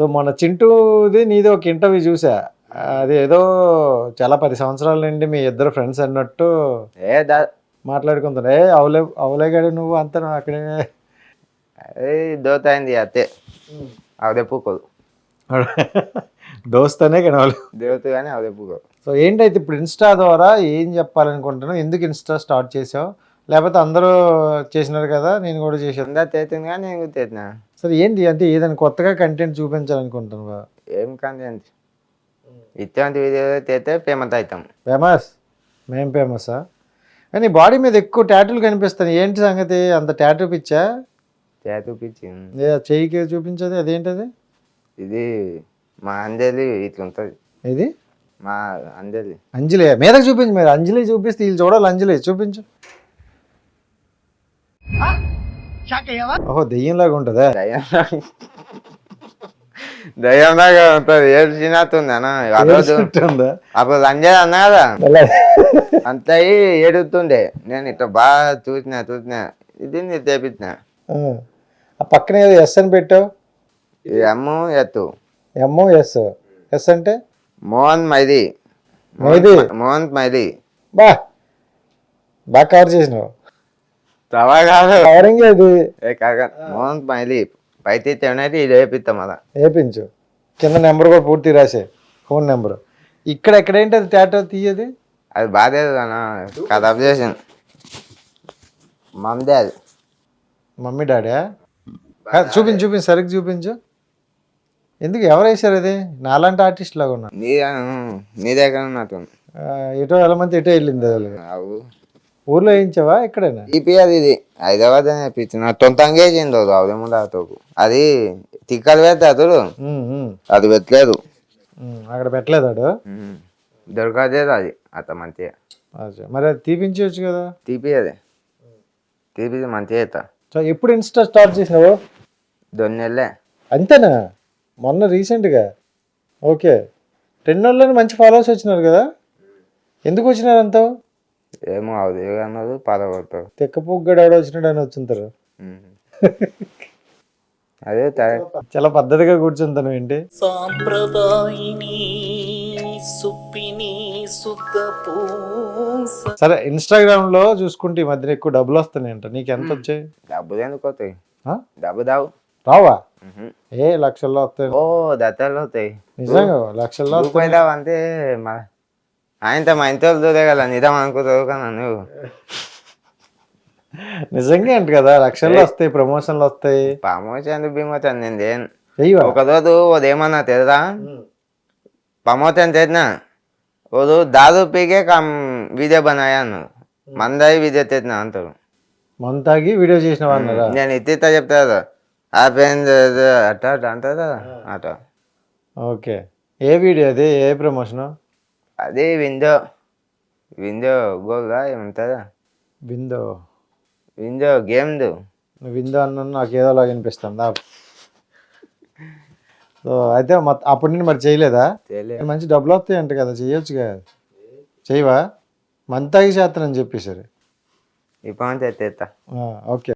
So మొన్న చింటూది నీది ఒక ఇంటర్వ్యూ చూసా. అది ఏదో చాలా పది సంవత్సరాల నుండి మీ ఇద్దరు ఫ్రెండ్స్ అన్నట్టు ఏ దా మాట్లాడుకుంటున్నా. ఏ అవలే అవలేగాడు నువ్వు అంతా అక్కడే? ఏ దోత అయింది అత్తే అవదే పూకోదు దోస్తనే కనవాలి దేవత కానీ అవదే పూకోదు సో ఏంటైతే ఇప్పుడు ఇన్స్టా ద్వారా ఏం చెప్పాలనుకుంటున్నావు? ఎందుకు ఇన్స్టా స్టార్ట్ చేసావు? లేకపోతే అందరూ చేసినారు కదా నేను కూడా చేసాను అందరు తేతుంది కానీ నేను కూడా తేతినా సరే ఏంటి? అంటే ఏదైనా కొత్తగా కంటెంట్ చూపించాలనుకుంటున్నావా? ఏం కానీ అంత ఇటువంటి వీడియో తేతే పేమెంట్ అవుతాం. ఫేమస్ మేం ఫేమసా కానీ బాడీ మీద ఎక్కువ టాటూలు కనిపిస్తాయి. ఏంటి సంగతి? అంత టాటూ పిచ్చా? చూపించి ఏ చెయ్యికి చూపించదు? అదేంటది? ఇది మా అంజలి ఇట్లా ఉంటుంది. ఇది మా అంజలి. అంజలి. మీదకి చూపించు మీరు. అంజలి చూపిస్తే వీళ్ళు చూడాలి. అంజలి చూపించు. ఓహో దెయ్యంలాగా ఉంటుందా? దయ్యం దయ్యంలాగా ఉంటుంది. ఏడు చిన్నతుంది అన్న. ఆ రోజు ఉంటుందా అప్పుడు అంజలి అన్నా కదా? అంత అయ్యి ఏడుతుండే. నేను ఇట్లా బాగా చూసిన చూసిన. ఇది నేను తెప్పించిన ఆ. ఆ పక్కన ఏదో ఎస్ అని పెట్టావు? అమ్ము ఎత్తు ఎంఓ ఎస్. ఎస్ అంటే? మోహన్ మైది. మైది? మోహన్ మైది. బా. బాగా కవర్ చేసినావు. తవా కాదు. కవరింగ్ అది ఏ కాక మోహన్ పైతే ఇది వేపిస్తాం వేపించు. కింద నెంబర్ కూడా పూర్తి రాసే. Phone number. ఇక్కడ ఎక్కడేంటి అది టాటో తీయది? అది బాధేది అన్న. కథ చేసాను మమ్మదే అది. మమ్మీ డాడీ చూపించు చూపించు సరిగ్గా చూపించు. ఎందుకు ఎవరు వేసారు అది? నాలాంటి ఆర్టిస్ట్ లాగా ఉన్నా నీ నీ దగ్గర ఆ, ఎటో వెళ్ళమంది ఎటో వెళ్ళింది అవు. ఊర్లో వేయించావా ఎక్కడైనా? ఈపీ అది ఇది. హైదరాబాద్ అని చెప్పించిన తొంతంగా వేసింది అది అవదేమో దాతోకు. అది తిక్కలు పెడితే అతడు. అది పెట్టలేదు. అక్కడ పెట్టలేదాడు ఉమ్. దొరకలేదు అది. అత మంచిగా. మరి అది తీపించవచ్చు కదా? తీపి అది తీపి మంచిగా అవుతా సో ఎప్పుడు ఇన్స్టా స్టార్ట్ చేసినావు? దొన్ని నెలలే అంతేనా? మొన్న రీసెంట్గా. ఓకే. టెన్ నెలలని మంచి ఫాలోవర్స్ వచ్చినారు కదా? ఎందుకు వచ్చినారు అంత ఏమో అవుది అన్నది పదకొడతారు తెక్కపోగ్గడు ఎవడో వచ్చినాడు అని వచ్చింటారు. అదే చాలా పద్ధతిగా కూర్చుంటాను ఏంటి? సాంప్రదాయిని సుప్పిని సరే ఇన్స్టాగ్రామ్లో చూసుకుంటే ఈ మధ్యన ఎక్కువ డబ్బులు వస్తున్నాయంట. నీకు ఎంత వచ్చాయి? డబ్బులు ఎందుకు వస్తాయి? ఆ? డబ్బు దావు రావా. ఏ లక్షల్లో వస్తాయి. ఓ దత్తాలు అవుతాయి నిజంగా లక్షల్లో వస్తాయి మా ఆయనతో మా ఇంట్లో దూరేగల నిజం అనుకుంటావు కదా నువ్వు. నిజంగా అంట కదా లక్షల్లో వస్తాయి ప్రమోషన్లు వస్తాయి. ప్రమోషన్ బిమోషన్ నేను చెయ్యవా? ఒకరోజు ఉదయమన్నా తెలుసా ప్రమోషన్ చేసిన రోజు దాదు పీకే కమ్ వీడియో బనాయాను మందాయి వీడియో తెచ్చిన అంటారు మన తాగి వీడియో చేసినావా అన్నారా నేను ఇత్తితో చెప్తా కదా. ఆ పెన్ అట్ట అట్ట అంటారా అట ఓకే. ఏ వీడియో అది? ఏ ప్రమోషన్? అది విండో. విండో గోల్గా ఏముంటుందా? విందో విండో గేమ్దు. నువ్వు విందో అన్న నాకు ఏదోలాగా అనిపిస్తుంది. సో అయితే అప్పటి నుండి మరి చేయలేదా? మంచి డబ్బులు వస్తాయి అంట కదా. చేయొచ్చుగా చేయవా? మంతాగి చేస్తానని చెప్పేసరి ఇప్పుడు తెస్తా ఓకే.